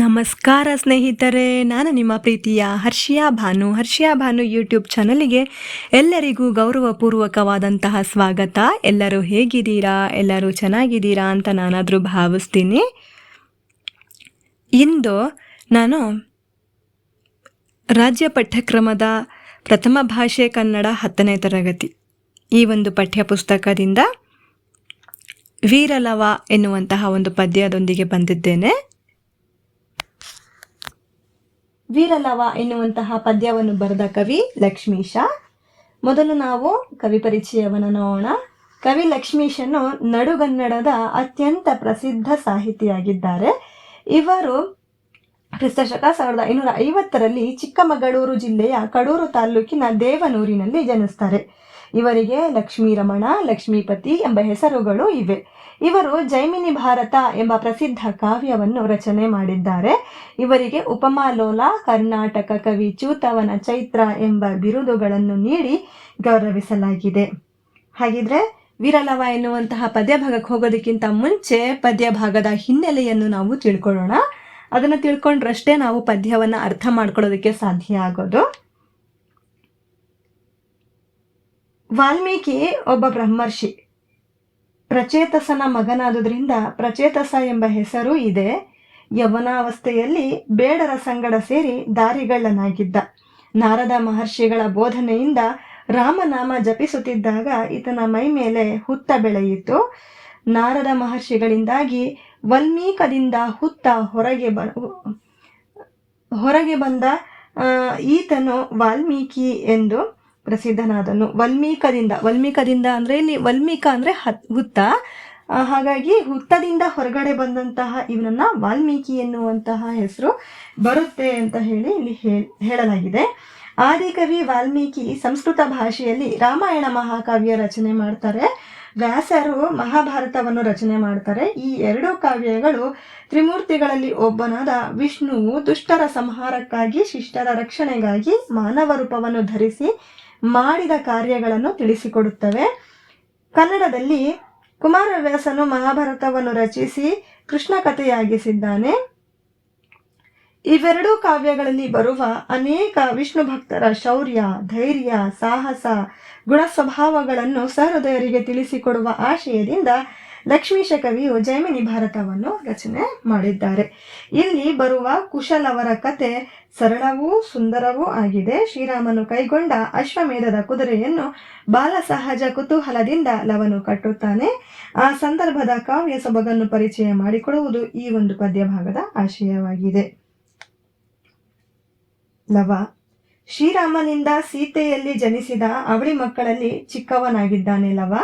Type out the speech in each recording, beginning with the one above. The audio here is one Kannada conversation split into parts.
ನಮಸ್ಕಾರ ಸ್ನೇಹಿತರೆ, ನಾನು ನಿಮ್ಮ ಪ್ರೀತಿಯ ಹರ್ಷಿಯಾ ಭಾನು. ಹರ್ಷಿಯಾ ಭಾನು ಯೂಟ್ಯೂಬ್ ಚಾನಲಿಗೆ ಎಲ್ಲರಿಗೂ ಗೌರವಪೂರ್ವಕವಾದಂತಹ ಸ್ವಾಗತ. ಎಲ್ಲರೂ ಹೇಗಿದ್ದೀರಾ? ಎಲ್ಲರೂ ಚೆನ್ನಾಗಿದ್ದೀರಾ ಅಂತ ನಾನಾದರೂ ಭಾವಿಸ್ತೀನಿ. ಇಂದು ನಾನು ರಾಜ್ಯ ಪಠ್ಯಕ್ರಮದ ಪ್ರಥಮ ಭಾಷೆ ಕನ್ನಡ ಹತ್ತನೇ ತರಗತಿ ಈ ಒಂದು ಪಠ್ಯಪುಸ್ತಕದಿಂದ ವೀರಲವ ಎನ್ನುವಂತಹ ಒಂದು ಪದ್ಯದೊಂದಿಗೆ ಬಂದಿದ್ದೇನೆ. ವೀರಲವ ಎನ್ನುವಂತಹ ಪದ್ಯವನ್ನು ಬರೆದ ಕವಿ ಲಕ್ಷ್ಮೀಶ. ಮೊದಲು ನಾವು ಕವಿ ಪರಿಚಯವನ್ನು ನೋಡೋಣ. ಕವಿ ಲಕ್ಷ್ಮೀಶನು ನಡುಗನ್ನಡದ ಅತ್ಯಂತ ಪ್ರಸಿದ್ಧ ಸಾಹಿತಿಯಾಗಿದ್ದಾರೆ. ಇವರು ಕ್ರಿಸ್ತಶಕ ಸಾವಿರದ ಐನೂರ ಐವತ್ತರಲ್ಲಿ ಚಿಕ್ಕಮಗಳೂರು ಜಿಲ್ಲೆಯ ಕಡೂರು ತಾಲ್ಲೂಕಿನ ದೇವನೂರಿನಲ್ಲಿ ಜನಿಸ್ತಾರೆ. ಇವರಿಗೆ ಲಕ್ಷ್ಮೀ ರಮಣ ಲಕ್ಷ್ಮೀಪತಿ ಎಂಬ ಹೆಸರುಗಳು ಇವೆ. ಇವರು ಜೈಮಿನಿ ಭಾರತ ಎಂಬ ಪ್ರಸಿದ್ಧ ಕಾವ್ಯವನ್ನು ರಚನೆ ಮಾಡಿದ್ದಾರೆ. ಇವರಿಗೆ ಉಪಮಾಲೋಲ, ಕರ್ನಾಟಕ ಕವಿ ಚೂತವನ ಚೈತ್ರ ಎಂಬ ಬಿರುದುಗಳನ್ನು ನೀಡಿ ಗೌರವಿಸಲಾಗಿದೆ. ಹಾಗಿದ್ರೆ ವಿರಲವ ಎನ್ನುವಂತಹ ಪದ್ಯಭಾಗಕ್ಕೆ ಹೋಗೋದಕ್ಕಿಂತ ಮುಂಚೆ ಪದ್ಯಭಾಗದ ಹಿನ್ನೆಲೆಯನ್ನು ನಾವು ತಿಳ್ಕೊಳ್ಳೋಣ. ಅದನ್ನು ತಿಳ್ಕೊಂಡ್ರಷ್ಟೇ ನಾವು ಪದ್ಯವನ್ನು ಅರ್ಥ ಮಾಡ್ಕೊಳ್ಳೋದಕ್ಕೆ ಸಾಧ್ಯ ಆಗೋದು. ವಾಲ್ಮೀಕಿ ಒಬ್ಬ ಬ್ರಹ್ಮರ್ಷಿ. ಪ್ರಚೇತಸನ ಮಗನಾದುದರಿಂದ ಪ್ರಚೇತಸ ಎಂಬ ಹೆಸರು ಇದೆ. ಯವನಾವಸ್ಥೆಯಲ್ಲಿ ಬೇಡರ ಸಂಗಡ ಸೇರಿ ದಾರಿಗಳ್ಳನಾಗಿದ್ದ. ನಾರದ ಮಹರ್ಷಿಗಳ ಬೋಧನೆಯಿಂದ ರಾಮನಾಮ ಜಪಿಸುತ್ತಿದ್ದಾಗ ಈತನ ಮೈ ಮೇಲೆ ಹುತ್ತ ಬೆಳೆಯಿತು. ನಾರದ ಮಹರ್ಷಿಗಳಿಂದಾಗಿ ವಲ್ಮೀಕದಿಂದ ಹುತ್ತ ಹೊರಗೆ ಬ ಹೊರಗೆ ಬಂದ ಈತನು ವಾಲ್ಮೀಕಿ ಎಂದು ಪ್ರಸಿದ್ಧನಾದನು. ವಲ್ಮೀಕದಿಂದ ವಲ್ಮೀಕದಿಂದ ಅಂದರೆ ಇಲ್ಲಿ ವಲ್ಮೀಕ ಅಂದರೆ ಹತ್, ಹುತ್ತ. ಹಾಗಾಗಿ ಹುತ್ತದಿಂದ ಹೊರಗಡೆ ಬಂದಂತಹ ಇವನನ್ನ ವಾಲ್ಮೀಕಿ ಎನ್ನುವಂತಹ ಹೆಸರು ಬರುತ್ತೆ ಅಂತ ಹೇಳಿ ಇಲ್ಲಿ ಹೇಳಲಾಗಿದೆ. ಆದಿಕವಿ ವಾಲ್ಮೀಕಿ ಸಂಸ್ಕೃತ ಭಾಷೆಯಲ್ಲಿ ರಾಮಾಯಣ ಮಹಾಕಾವ್ಯ ರಚನೆ ಮಾಡ್ತಾರೆ. ವ್ಯಾಸರು ಮಹಾಭಾರತವನ್ನು ರಚನೆ ಮಾಡ್ತಾರೆ. ಈ ಎರಡು ಕಾವ್ಯಗಳು ತ್ರಿಮೂರ್ತಿಗಳಲ್ಲಿ ಒಬ್ಬನಾದ ವಿಷ್ಣುವು ದುಷ್ಟರ ಸಂಹಾರಕ್ಕಾಗಿ, ಶಿಷ್ಟರ ರಕ್ಷಣೆಗಾಗಿ ಮಾನವ ರೂಪವನ್ನು ಧರಿಸಿ ಮಾಡಿದ ಕಾರ್ಯಗಳನ್ನು ತಿಳಿಸಿಕೊಡುತ್ತವೆ. ಕನ್ನಡದಲ್ಲಿ ಕುಮಾರವ್ಯಾಸನು ಮಹಾಭಾರತವನ್ನು ರಚಿಸಿ ಕೃಷ್ಣ ಕಥೆಯಾಗಿಸಿದ್ದಾನೆ ಇವೆರಡೂ ಕಾವ್ಯಗಳಲ್ಲಿ ಬರುವ ಅನೇಕ ವಿಷ್ಣು ಭಕ್ತರ ಶೌರ್ಯ, ಧೈರ್ಯ, ಸಾಹಸ ಗುಣ ಸ್ವಭಾವಗಳನ್ನು ಸಹೃದಯರಿಗೆ ತಿಳಿಸಿಕೊಡುವ ಆಶಯದಿಂದ ಲಕ್ಷ್ಮೀಶ ಕವಿಯು ಜೈಮಿನಿ ಭಾರತವನ್ನು ರಚನೆ ಮಾಡಿದ್ದಾರೆ. ಇಲ್ಲಿ ಬರುವ ಕುಶಲವರ ಕತೆ ಸರಳವೂ ಸುಂದರವೂ ಆಗಿದೆ. ಶ್ರೀರಾಮನು ಕೈಗೊಂಡ ಅಶ್ವಮೇಧದ ಕುದುರೆಯನ್ನು ಬಾಲ ಸಹಜ ಕುತೂಹಲದಿಂದ ಲವನು ಕಟ್ಟುತ್ತಾನೆ. ಆ ಸಂದರ್ಭದ ಕಾವ್ಯ ಸೊಬಗನ್ನು ಪರಿಚಯ ಮಾಡಿಕೊಡುವುದು ಈ ಒಂದು ಪದ್ಯ ಭಾಗದ ಆಶಯವಾಗಿದೆ. ಲವ. ಶ್ರೀರಾಮನಿಂದ ಸೀತೆಯಲ್ಲಿ ಜನಿಸಿದ ಅವಳಿ ಮಕ್ಕಳಲ್ಲಿ ಚಿಕ್ಕವನಾಗಿದ್ದಾನೆ ಲವ.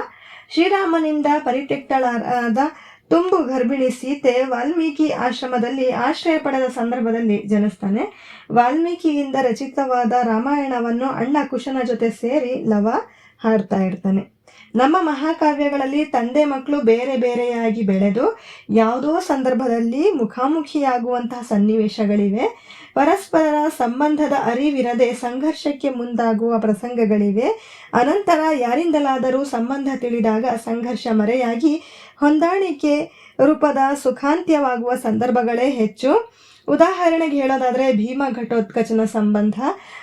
ಶ್ರೀರಾಮನಿಂದ ಪರಿತ್ಯಕ್ತಳಾದ ತುಂಬು ಗರ್ಭಿಣಿ ಸೀತೆ ವಾಲ್ಮೀಕಿ ಆಶ್ರಮದಲ್ಲಿ ಆಶ್ರಯ ಪಡೆದ ಸಂದರ್ಭದಲ್ಲಿ ಜನಿಸ್ತಾನೆ. ವಾಲ್ಮೀಕಿಯಿಂದ ರಚಿತವಾದ ರಾಮಾಯಣವನ್ನು ಅಣ್ಣ ಕುಶನ ಜೊತೆ ಸೇರಿ ಲವ ಹಾಡ್ತಾ ಇರ್ತಾನೆ. ನಮ್ಮ ಮಹಾಕಾವ್ಯಗಳಲ್ಲಿ ತಂದೆ ಮಕ್ಕಳು ಬೇರೆ ಬೇರೆಯಾಗಿ ಬೆಳೆದು ಯಾವುದೋ ಸಂದರ್ಭದಲ್ಲಿ ಮುಖಾಮುಖಿಯಾಗುವಂತಹ ಸನ್ನಿವೇಶಗಳಿವೆ. ಪರಸ್ಪರ ಸಂಬಂಧದ ಅರಿವಿರದೆ ಸಂಘರ್ಷಕ್ಕೆ ಮುಂದಾಗುವ ಪ್ರಸಂಗಗಳಿವೆ. ಅನಂತರ ಯಾರಿಂದಲಾದರೂ ಸಂಬಂಧ ತಿಳಿದಾಗ ಸಂಘರ್ಷ ಮರೆಯಾಗಿ ಹೊಂದಾಣಿಕೆ ರೂಪದ ಸುಖಾಂತ್ಯವಾಗುವ ಸಂದರ್ಭಗಳೇ ಹೆಚ್ಚು. ಉದಾಹರಣೆಗೆ ಹೇಳೋದಾದರೆ ಭೀಮ ಘಟೋತ್ಕಚನ ಸಂಬಂಧ,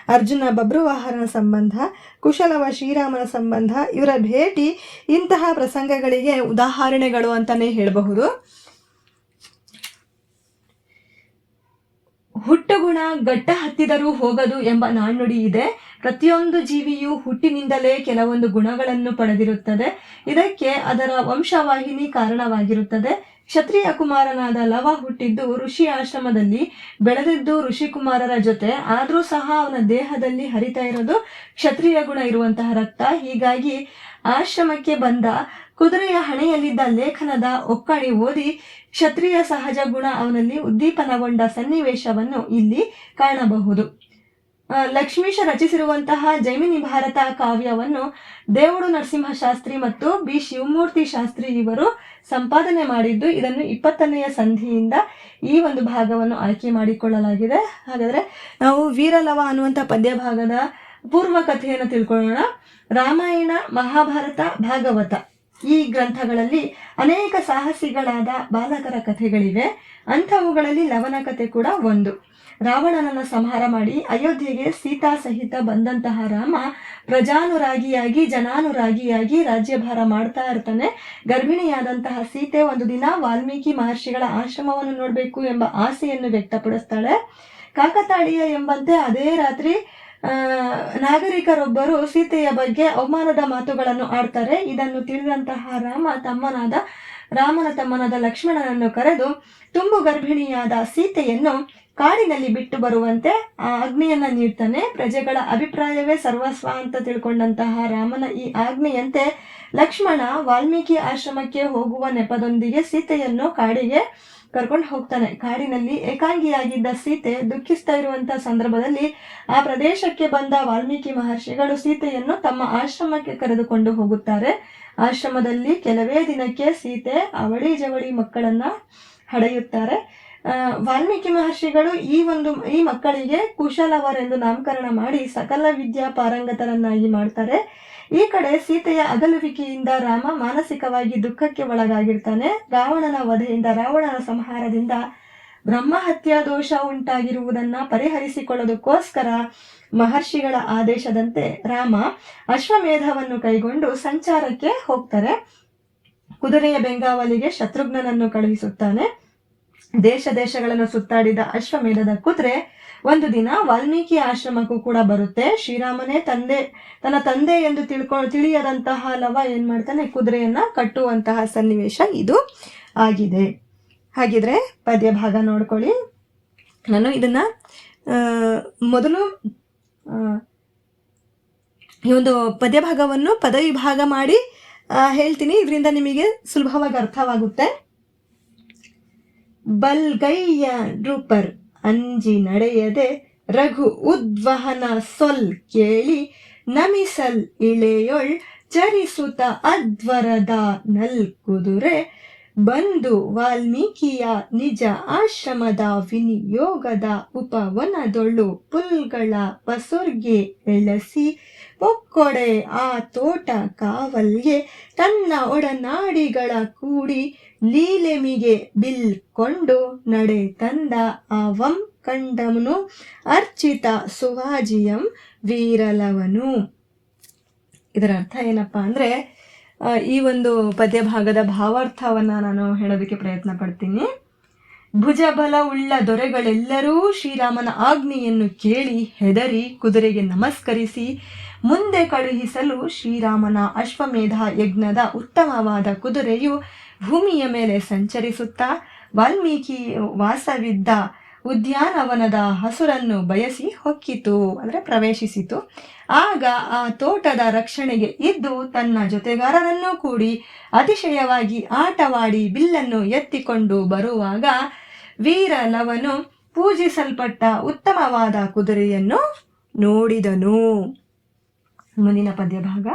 ಅರ್ಜುನ ಬಬ್ರುವಾಹನ ಸಂಬಂಧ, ಕುಶಲವ ಶ್ರೀರಾಮನ ಸಂಬಂಧ, ಇವರ ಭೇಟಿ ಇಂತಹ ಪ್ರಸಂಗಗಳಿಗೆ ಉದಾಹರಣೆಗಳು ಅಂತಲೇ ಹೇಳಬಹುದು. ಹುಟ್ಟುಗುಣ ಗಟ್ಟ ಹತ್ತಿದರೂ ಹೋಗದು ಎಂಬ ನಾಣ್ಣುಡಿ ಇದೆ. ಪ್ರತಿಯೊಂದು ಜೀವಿಯು ಹುಟ್ಟಿನಿಂದಲೇ ಕೆಲವೊಂದು ಗುಣಗಳನ್ನು ಪಡೆದಿರುತ್ತದೆ. ಇದಕ್ಕೆ ಅದರ ವಂಶವಾಹಿನಿ ಕಾರಣವಾಗಿರುತ್ತದೆ. ಕ್ಷತ್ರಿಯ ಕುಮಾರನಾದ ಲವ ಹುಟ್ಟಿದ್ದು ಋಷಿ ಆಶ್ರಮದಲ್ಲಿ, ಬೆಳೆದಿದ್ದು ಋಷಿಕುಮಾರರ ಜೊತೆ. ಆದರೂ ಸಹ ಅವನ ದೇಹದಲ್ಲಿ ಹರಿತಾ ಇರೋದು ಕ್ಷತ್ರಿಯ ಗುಣ ಇರುವಂತಹ ರಕ್ತ. ಹೀಗಾಗಿ ಆಶ್ರಮಕ್ಕೆ ಬಂದ ಕುದುರೆಯ ಹಣೆಯಲ್ಲಿದ್ದ ಲೇಖನದ ಒಕ್ಕಣಿ ಓದಿ ಕ್ಷತ್ರಿಯ ಸಹಜ ಗುಣ ಅವನಲ್ಲಿ ಉದ್ದೀಪನಗೊಂಡ ಸನ್ನಿವೇಶವನ್ನು ಇಲ್ಲಿ ಕಾಣಬಹುದು. ಲಕ್ಷ್ಮೀಶ ರಚಿಸಿರುವಂತಹ ಜೈಮಿನಿ ಭಾರತ ಕಾವ್ಯವನ್ನು ದೇವುಡು ನರಸಿಂಹ ಶಾಸ್ತ್ರಿ ಮತ್ತು ಬಿ ಶಿವಮೂರ್ತಿ ಶಾಸ್ತ್ರಿ ಇವರು ಸಂಪಾದನೆ ಮಾಡಿದ್ದು. ಇದನ್ನು ಇಪ್ಪತ್ತನೆಯ ಸಂಧಿಯಿಂದ ಈ ಒಂದು ಭಾಗವನ್ನು ಆಯ್ಕೆ ಮಾಡಿಕೊಳ್ಳಲಾಗಿದೆ. ಹಾಗಾದರೆ ನಾವು ವೀರಲವ ಅನ್ನುವಂಥ ಪದ್ಯ ಭಾಗದ ಪೂರ್ವ ಕಥೆಯನ್ನು ತಿಳ್ಕೊಳ್ಳೋಣ. ರಾಮಾಯಣ, ಮಹಾಭಾರತ, ಭಾಗವತ ಈ ಗ್ರಂಥಗಳಲ್ಲಿ ಅನೇಕ ಸಾಹಸಿಗಳಾದ ಬಾಲಕರ ಕಥೆಗಳಿವೆ. ಅಂಥವುಗಳಲ್ಲಿ ಲವನ ಕಥೆ ಕೂಡ ಒಂದು. ರಾವಣನನ್ನು ಸಂಹಾರ ಮಾಡಿ ಅಯೋಧ್ಯೆಗೆ ಸೀತಾ ಸಹಿತ ಬಂದಂತಹ ರಾಮ ಪ್ರಜಾನುರಾಗಿಯಾಗಿ, ಜನಾನುರಾಗಿಯಾಗಿ ರಾಜ್ಯಭಾರ ಮಾಡ್ತಾ ಇರ್ತಾನೆ. ಗರ್ಭಿಣಿಯಾದಂತಹ ಸೀತೆ ಒಂದು ದಿನ ವಾಲ್ಮೀಕಿ ಮಹರ್ಷಿಗಳ ಆಶ್ರಮವನ್ನು ನೋಡಬೇಕು ಎಂಬ ಆಸೆಯನ್ನು ವ್ಯಕ್ತಪಡಿಸ್ತಾಳೆ. ಕಾಕತಾಳೀಯ ಎಂಬಂತೆ ಅದೇ ರಾತ್ರಿ ನಾಗರಿಕರೊಬ್ಬರು ಸೀತೆಯ ಬಗ್ಗೆ ಅವಮಾನದ ಮಾತುಗಳನ್ನು ಆಡ್ತಾರೆ. ಇದನ್ನು ತಿಳಿದಂತಹ ರಾಮ ತಮ್ಮನಾದ, ರಾಮನ ತಮ್ಮನಾದ ಲಕ್ಷ್ಮಣನನ್ನು ಕರೆದು, ತುಂಬು ಗರ್ಭಿಣಿಯಾದ ಸೀತೆಯನ್ನು ಕಾಡಿನಲ್ಲಿ ಬಿಟ್ಟು ಬರುವಂತೆ, ಆ ಆಜ್ಞೆಯನ್ನ ನೀಡ್ತಾನೆ. ಪ್ರಜೆಗಳ ಅಭಿಪ್ರಾಯವೇ ಸರ್ವಸ್ವ ಅಂತ ತಿಳ್ಕೊಂಡಂತಹ ರಾಮನ ಈ ಆಜ್ಞೆಯಂತೆ ಲಕ್ಷ್ಮಣ ವಾಲ್ಮೀಕಿ ಆಶ್ರಮಕ್ಕೆ ಹೋಗುವ ನೆಪದೊಂದಿಗೆ ಸೀತೆಯನ್ನು ಕಾಡಿಗೆ ಕರ್ಕೊಂಡು ಹೋಗ್ತಾನೆ. ಕಾಡಿನಲ್ಲಿ ಏಕಾಂಗಿಯಾಗಿದ್ದ ಸೀತೆ ದುಃಖಿಸ್ತಾ ಇರುವಂತಹ ಸಂದರ್ಭದಲ್ಲಿ ಆ ಪ್ರದೇಶಕ್ಕೆ ಬಂದ ವಾಲ್ಮೀಕಿ ಮಹರ್ಷಿಗಳು ಸೀತೆಯನ್ನು ತಮ್ಮ ಆಶ್ರಮಕ್ಕೆ ಕರೆದುಕೊಂಡು ಹೋಗುತ್ತಾರೆ. ಆಶ್ರಮದಲ್ಲಿ ಕೆಲವೇ ದಿನಕ್ಕೆ ಸೀತೆ ಅವಳಿ ಜವಳಿ ಮಕ್ಕಳನ್ನ ಹಡೆಯುತ್ತಾರೆ. ವಾಲ್ಮೀಕಿ ಮಹರ್ಷಿಗಳು ಈ ಒಂದು, ಈ ಮಕ್ಕಳಿಗೆ ಕುಶಲವರೆಂದು ನಾಮಕರಣ ಮಾಡಿ ಸಕಲ ವಿದ್ಯಾ ಪಾರಂಗತರನ್ನಾಗಿ ಮಾಡ್ತಾರೆ. ಈ ಕಡೆ ಸೀತೆಯ ಅಗಲುವಿಕೆಯಿಂದ ರಾಮ ಮಾನಸಿಕವಾಗಿ ದುಃಖಕ್ಕೆ ಒಳಗಾಗಿರ್ತಾನೆ. ರಾವಣನ ವಧೆಯಿಂದ, ರಾವಣನ ಸಂಹಾರದಿಂದ ಬ್ರಹ್ಮಹತ್ಯಾ ದೋಷ ಉಂಟಾಗಿರುವುದನ್ನ ಪರಿಹರಿಸಿಕೊಳ್ಳೋದಕ್ಕೋಸ್ಕರ ಮಹರ್ಷಿಗಳ ಆದೇಶದಂತೆ ರಾಮ ಅಶ್ವಮೇಧವನ್ನು ಕೈಗೊಂಡು ಸಂಚಾರಕ್ಕೆ ಹೋಗ್ತಾರೆ. ಕುದುರೆಯ ಬೆಂಗಾವಲಿಗೆ ಶತ್ರುಘ್ನನನ್ನು ಕಳುಹಿಸುತ್ತಾನೆ. ದೇಶ ದೇಶಗಳನ್ನು ಸುತ್ತಾಡಿದ ಅಶ್ವಮೇಧದ ಕುದುರೆ ಒಂದು ದಿನ ವಾಲ್ಮೀಕಿ ಆಶ್ರಮಕ್ಕೂ ಕೂಡ ಬರುತ್ತೆ. ಶ್ರೀರಾಮನೇ ತಂದೆ, ತನ್ನ ತಂದೆ ಎಂದು ತಿಳ್ಕೊ, ತಿಳಿಯದಂತಹ ಲವ ಏನ್ ಮಾಡ್ತಾನೆ? ಕುದುರೆಯನ್ನ ಕಟ್ಟುವಂತಹ ಸನ್ನಿವೇಶ ಇದು ಆಗಿದೆ. ಹಾಗಿದ್ರೆ ಪದ್ಯ ಭಾಗ ನೋಡ್ಕೊಳ್ಳಿ. ನಾನು ಇದನ್ನ ಮೊದಲು ಈ ಒಂದು ಪದ್ಯ ಭಾಗವನ್ನು ಪದವಿಭಾಗ ಮಾಡಿ ಹೇಳ್ತೀನಿ. ಇದರಿಂದ ನಿಮಗೆ ಸುಲಭವಾಗಿ ಅರ್ಥವಾಗುತ್ತೆ. ಬಲ್ಗೈಯ ನೃಪರ್ ಅಂಜಿ ನಡೆಯದೆ ರಘು ಉದ್ವಹನ ಸೊಲ್ ಕೇಳಿ ನಮಿಸಲ್ ಇಳೆಯೊಳ್ ಚರಿಸುತ ಅಧ್ವರದ ನಲ್ ಕುದುರೆ ಬಂದು ವಾಲ್ಮೀಕಿಯ ನಿಜ ಆಶ್ರಮದ ವಿನಿಯೋಗದ ಉಪವನದೊಳು ಪುಲ್ಗಳ ಪಸುರ್ಗೆ ಎಳಸಿ, ಒಕ್ಕೊಡೆ ಆ ತೋಟ ಕಾವಲ್ಗೆ ತನ್ನ ಒಡನಾಡಿಗಳ ಕೂಡಿ ಲೀಲೆಮಿಗೆ ಬಿಲ್ಕೊಂಡು ನಡೆ ತಂದ ಅವಂ ಕಂಡಮನು ಅರ್ಚಿತ ಸುವಾಜಿಯಂ ವೀರಲವನು. ಇದರ ಅರ್ಥ ಏನಪ್ಪಾ ಅಂದ್ರೆ ಈ ಒಂದು ಪದ್ಯ ಭಾಗದ ಭಾವಾರ್ಥವನ್ನ ನಾನು ಹೇಳೋದಕ್ಕೆ ಪ್ರಯತ್ನ ಪಡ್ತೀನಿ. ಭುಜಬಲ ಉಳ್ಳ ದೊರೆಗಳೆಲ್ಲರೂ ಶ್ರೀರಾಮನ ಆಜ್ಞೆಯನ್ನು ಕೇಳಿ ಹೆದರಿ ಕುದುರೆಗೆ ನಮಸ್ಕರಿಸಿ ಮುಂದೆ ಕಳುಹಿಸಲು ಶ್ರೀರಾಮನ ಅಶ್ವಮೇಧ ಯಜ್ಞದ ಉತ್ತಮವಾದ ಕುದುರೆಯು ಭೂಮಿಯ ಮೇಲೆ ಸಂಚರಿಸುತ್ತಾ ವಾಲ್ಮೀಕಿ ವಾಸವಿದ್ದ ಉದ್ಯಾನವನದ ಹಸುರನ್ನು ಬಯಸಿ ಹೊಕ್ಕಿತು, ಅಂದರೆ ಪ್ರವೇಶಿಸಿತು. ಆಗ ಆ ತೋಟದ ರಕ್ಷಣೆಗೆ ಇದ್ದು ತನ್ನ ಜೊತೆಗಾರರನ್ನು ಕೂಡಿ ಅತಿಶಯವಾಗಿ ಆಟವಾಡಿ ಬಿಲ್ಲನ್ನು ಎತ್ತಿಕೊಂಡು ಬರುವಾಗ ವೀರಲವನು ಪೂಜಿಸಲ್ಪಟ್ಟ ಉತ್ತಮವಾದ ಕುದುರೆಯನ್ನು ನೋಡಿದನು. ಮುಂದಿನ ಪದ್ಯಭಾಗ.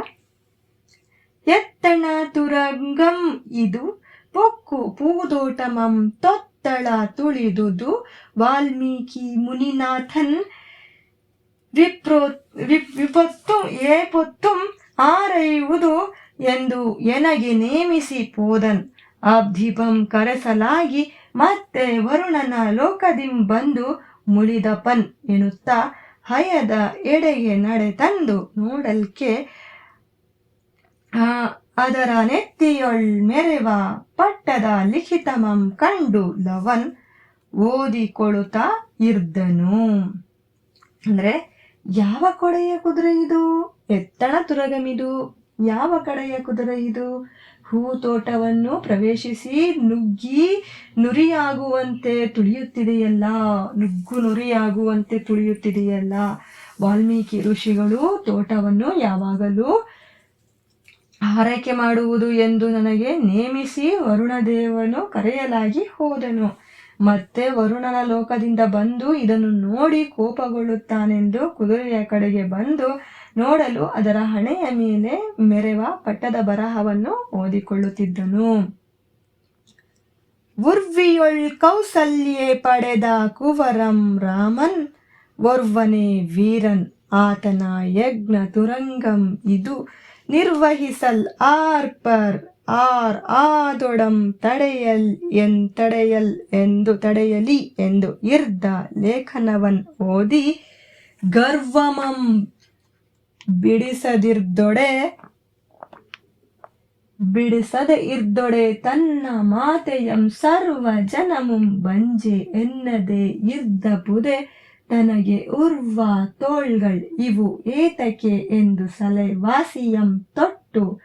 ಎತ್ತಣ ತುರಂಗಂ, ಇದು ಪೊಕ್ಕು, ಪೂದೋಟಮಂ ತೊತ್ತಳ ತುಳಿದುದು ವಾಲ್ಮೀಕಿ ಮುನಿನಾಥನ್ ವಿಪ್ರೋ ವಿಪ್ ವಿಪತ್ತು ಏಪೊತ್ತುಂ ಆರೈಯುವುದು ಎಂದು ಎನಗೆ ನೇಮಿಸಿ ಪೋದನ್. ಅಬ್ಧಿಪಂ ಕರೆಸಲಾಗಿ ಮತ್ತೆ ವರುಣನ ಲೋಕದಿಂ ಬಂದು ಮುಳಿದಪನ್ ಎನ್ನುತ್ತಾ ಹಯದ ಎಡೆಗೆ ನಡೆ ತಂದು ನೋಡಲ್ಕೆ ಅದರ ನೆತ್ತಿಯೊಳ್ ಮೆರೆವ ಪಟ್ಟದ ಲಿಖಿತಮಂ ಕಂಡು ಲವನ್ ಓದಿಕೊಳ್ಳುತ್ತಾ ಇರ್ದನು. ಅಂದ್ರೆ ಯಾವ ಕೊಡೆಯ ಕುದುರೆ ಇದು? ಎತ್ತಣ ತುರಗಮಿದು. ಯಾವ ಕಡೆಯ ಕುದುರೆ ಇದು? ಹೂ ತೋಟವನ್ನು ಪ್ರವೇಶಿಸಿ ನುಗ್ಗಿ ನುರಿಯಾಗುವಂತೆ ತುಳಿಯುತ್ತಿದೆಯಲ್ಲ? ನುಗ್ಗು ನುರಿಯಾಗುವಂತೆ ತುಳಿಯುತ್ತಿದೆಯಲ್ಲ? ವಾಲ್ಮೀಕಿ ಋಷಿಗಳು ತೋಟವನ್ನು ಯಾವಾಗಲೂ ಆರೈಕೆ ಮಾಡುವುದು ಎಂದು ನನಗೆ ನೇಮಿಸಿ ವರುಣದೇವನು ಕರೆಯಲಾಗಿ ಹೋದನು. ಮತ್ತೆ ವರುಣನ ಲೋಕದಿಂದ ಬಂದು ಇದನ್ನು ನೋಡಿ ಕೋಪಗೊಳ್ಳುತ್ತಾನೆಂದು ಕುದುರೆಯ ಕಡೆಗೆ ಬಂದು ನೋಡಲು ಅದರ ಹಣೆಯ ಮೇಲೆ ಮೆರೆವ ಪಟ್ಟದ ಬರಹವನ್ನು ಓದಿಕೊಳ್ಳುತ್ತಿದ್ದನು. ಉರ್ವಿಯೊಳ್ ಕೌಸಲ್ಯೆ ಪಡೆದ ಕುವರಂ ರಾಮನ್ ಒರ್ವನೇ ವೀರನ್, ಆತನ ಯಜ್ಞ ತುರಂಗಂ ಇದು ನಿರ್ವಹಿಸಲ್ ಆರ್ಪರ್ ಆರ್ ಆದೊಡಂ ತಡೆಯಲ್ ಎನ್ ತಡೆಯಲ್ ಎಂದು ತಡೆಯಲಿ ಎಂದು ಇರ್ದ ಲೇಖನವನ್ ಓದಿ ಗರ್ವಮಂ ಬಿಡಿಸದಿರ್ದೊಡೆ ಬಿಡಿಸದೆ ಇರ್ದೊಡೆ ತನ್ನ ಮಾತೆಯಂ ಸರ್ವ ಜನಮುಂ ಬಂಜೆ ಎನ್ನದೆ ಇರ್ದ ಬುದೆ ತನಗೆ ಉರ್ವ ತೋಳ್ಗಳ್ ಇವು ಏತಕೆ ಎಂದು ಸಲೆ ವಾಸಿಯಂ ತೊಟ್ಟು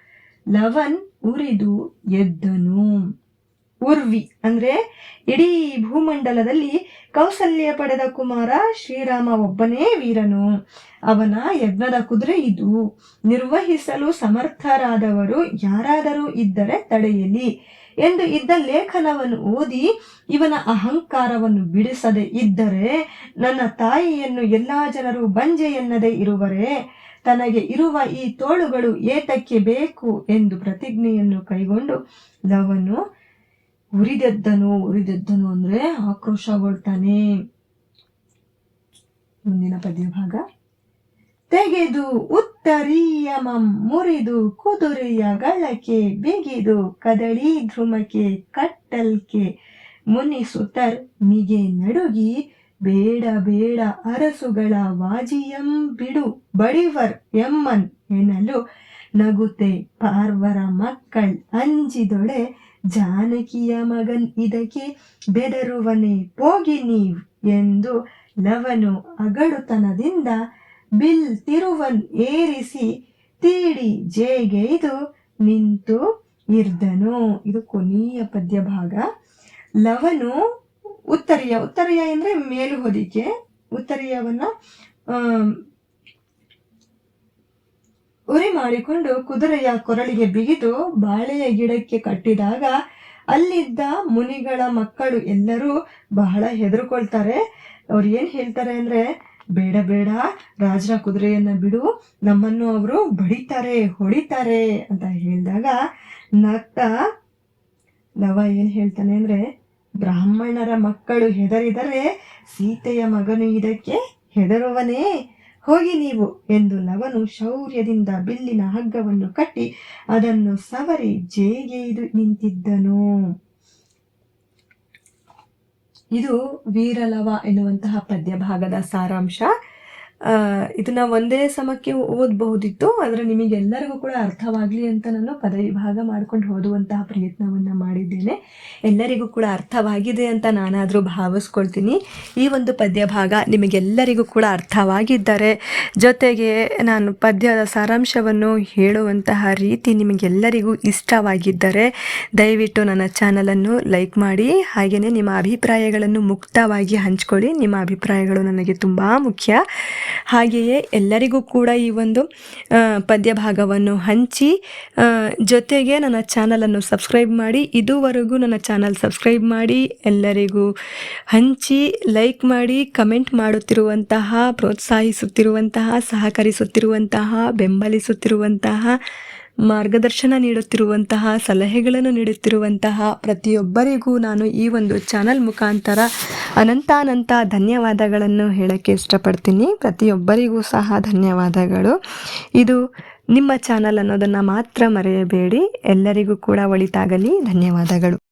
ಲವನ್ ಉರಿದು ಎದ್ದನು. ಉರ್ವಿ ಅಂದ್ರೆ ಇಡೀ ಭೂಮಂಡಲದಲ್ಲಿ ಕೌಸಲ್ಯ ಪಡೆದ ಕುಮಾರ ಶ್ರೀರಾಮ ಒಬ್ಬನೇ ವೀರನು. ಅವನ ಯಜ್ಞದ ಕುದುರೆ ಇದು. ನಿರ್ವಹಿಸಲು ಸಮರ್ಥರಾದವರು ಯಾರಾದರೂ ಇದ್ದರೆ ತಡೆಯಲಿ. ಎಂದು ಇದ್ದ ಲೇಖನವನ್ನು ಓದಿ ಇವನ ಅಹಂಕಾರವನ್ನು ಬಿಡಿಸದೆ ಇದ್ದರೆ ನನ್ನ ತಾಯಿಯನ್ನು ಎಲ್ಲ ಜನರು ಬಂಜೆ ಎನ್ನದೆ ಇರುವರೆ, ತನಗೆ ಇರುವ ಈ ತೋಳುಗಳು ಏತಕ್ಕೆ ಬೇಕು ಎಂದು ಪ್ರತಿಜ್ಞೆಯನ್ನು ಕೈಗೊಂಡು ಲವನು ಉರಿದೆದ್ದನು ಉರಿದೆದ್ದನು ಅಂದ್ರೆ ಆಕ್ರೋಶಗೊಳ್ತಾನೆ. ಮುಂದಿನ ಪದ್ಯಭಾಗ. ಭಾಗ ತೆಗೆದು ಉತ್ತರೀಯಮಂ ಮುರಿದು ಕುದುರೆಯ ಗಳಕೆ ಬಿಗಿದು ಕದಳಿ ಧ್ರುಮಕ್ಕೆ ಕಟ್ಟಲ್ಕೆ ಮುನಿಸುತರ್ ಮಿಗೆ ನಡುಗಿ ಬೇಡ ಬೇಡ ಅರಸುಗಳ ವಾಜಿಯಂ ಬಿಡು ಬಡಿವರ್ ಎಮ್ಮನ್ ಎನ್ನಲು ನಗುತೆ ಪಾರ್ವರ ಮಕ್ಕಳ್ ಅಂಜಿದೊಡೆ ಜಾನಕಿಯ ಮಗನ್ ಇದಕ್ಕೆ ಬೆದರುವನೆ ಪೋಗಿ ನೀವ್ ಎಂದು ಲವನು ಅಗಡುತನದಿಂದ ಬಿಲ್ ತಿರುವನ್ ಏರಿಸಿ ತೀಡಿ ಜೇಗೆಯ್ದು ನಿಂತು ಇರ್ದನು. ಇದು ಕೊನೆಯ ಪದ್ಯ ಭಾಗ ಲವನು ಉತ್ತರೀಯ ಉತ್ತರೀಯ ಅಂದರೆ ಮೇಲು ಹೊದಿಕೆ. ಉತ್ತರೀಯವನ್ನ ಉರಿ ಮಾಡಿಕೊಂಡು ಕುದುರೆಯ ಕೊರಳಿಗೆ ಬಿಗಿದು ಬಾಳೆಯ ಗಿಡಕ್ಕೆ ಕಟ್ಟಿದಾಗ ಅಲ್ಲಿದ್ದ ಮುನಿಗಳ ಮಕ್ಕಳು ಎಲ್ಲರೂ ಬಹಳ ಹೆದರ್ಕೊಳ್ತಾರೆ. ಅವ್ರು ಏನ್ ಹೇಳ್ತಾರೆ ಅಂದ್ರೆ ಬೇಡ ಬೇಡ, ರಾಜರ ಕುದುರೆಯನ್ನ ಬಿಡು, ನಮ್ಮನ್ನು ಅವರು ಬಡಿತಾರೆ, ಹೊಡಿತಾರೆ ಅಂತ ಹೇಳಿದಾಗ ನಗ್ತಾ ನವ ಏನ್ ಹೇಳ್ತಾನೆ ಅಂದ್ರೆ, ಬ್ರಾಹ್ಮಣರ ಮಕ್ಕಳು ಹೆದರಿದರೆ ಸೀತೆಯ ಮಗನು ಇದಕ್ಕೆ ಹೆದರುವನೇ? ಹೋಗಿ ನೀವು ಎಂದು ಲವನು ಶೌರ್ಯದಿಂದ ಬಿಲ್ಲಿನ ಹಗ್ಗವನ್ನು ಕಟ್ಟಿ ಅದನ್ನು ಸವರಿ ಜೇಗೆಯ್ದು ನಿಂತಿದ್ದನು. ಇದು ವೀರಲವ ಎನ್ನುವಂತಹ ಪದ್ಯ ಭಾಗದ ಸಾರಾಂಶ. ಇದನ್ನ ಒಂದೇ ಸಮಕ್ಕೆ ಓದಬಹುದಿತ್ತು, ಆದರೆ ನಿಮಗೆಲ್ಲರಿಗೂ ಕೂಡ ಅರ್ಥವಾಗಲಿ ಅಂತ ನಾನು ಪದವಿಭಾಗ ಮಾಡ್ಕೊಂಡು ಓದುವಂತಹ ಪ್ರಯತ್ನವನ್ನು ಮಾಡಿದ್ದೇನೆ. ಎಲ್ಲರಿಗೂ ಕೂಡ ಅರ್ಥವಾಗಿದೆ ಅಂತ ನಾನಾದರೂ ಭಾವಿಸ್ಕೊಳ್ತೀನಿ. ಈ ಒಂದು ಪದ್ಯ ಭಾಗ ನಿಮಗೆಲ್ಲರಿಗೂ ಕೂಡ ಅರ್ಥವಾಗಿದ್ದರೆ, ಜೊತೆಗೆ ನಾನು ಪದ್ಯದ ಸಾರಾಂಶವನ್ನು ಹೇಳುವಂತಹ ರೀತಿ ನಿಮಗೆಲ್ಲರಿಗೂ ಇಷ್ಟವಾಗಿದ್ದರೆ, ದಯವಿಟ್ಟು ನನ್ನ ಚಾನಲನ್ನು ಲೈಕ್ ಮಾಡಿ ಹಾಗೆಯೇ ನಿಮ್ಮ ಅಭಿಪ್ರಾಯಗಳನ್ನು ಮುಕ್ತವಾಗಿ ಹಂಚ್ಕೊಳ್ಳಿ. ನಿಮ್ಮ ಅಭಿಪ್ರಾಯಗಳು ನನಗೆ ತುಂಬ ಮುಖ್ಯ. ಹಾಗೆಯೇ ಎಲ್ಲರಿಗೂ ಕೂಡ ಈ ಒಂದು ಪದ್ಯ ಭಾಗವನ್ನು ಹಂಚಿ ಜೊತೆಗೆ ನನ್ನ ಚಾನಲನ್ನು ಸಬ್ಸ್ಕ್ರೈಬ್ ಮಾಡಿ, ಇದುವರೆಗೂ ನನ್ನ ಚಾನಲ್ ಸಬ್ಸ್ಕ್ರೈಬ್ ಮಾಡಿ, ಎಲ್ಲರಿಗೂ ಹಂಚಿ, ಲೈಕ್ ಮಾಡಿ, ಕಮೆಂಟ್ ಮಾಡುತ್ತಿರುವಂತಹ, ಪ್ರೋತ್ಸಾಹಿಸುತ್ತಿರುವಂತಹ, ಸಹಕರಿಸುತ್ತಿರುವಂತಹ, ಬೆಂಬಲಿಸುತ್ತಿರುವಂತಹ ಮಾರ್ಗದರ್ಶನ ನೀಡುತ್ತಿರುವಂತಹ, ಸಲಹೆಗಳನ್ನು ನೀಡುತ್ತಿರುವಂತಹ ಪ್ರತಿಯೊಬ್ಬರಿಗೂ ನಾನು ಈ ಒಂದು ಚಾನಲ್ ಮುಖಾಂತರ ಅನಂತಾನಂತ ಧನ್ಯವಾದಗಳನ್ನು ಹೇಳೋಕ್ಕೆ ಇಷ್ಟಪಡ್ತೀನಿ. ಪ್ರತಿಯೊಬ್ಬರಿಗೂ ಸಹ ಧನ್ಯವಾದಗಳು. ಇದು ನಿಮ್ಮ ಚಾನಲ್ ಅನ್ನೋದನ್ನು ಮಾತ್ರ ಮರೆಯಬೇಡಿ. ಎಲ್ಲರಿಗೂ ಕೂಡ ಒಳಿತಾಗಲಿ. ಧನ್ಯವಾದಗಳು.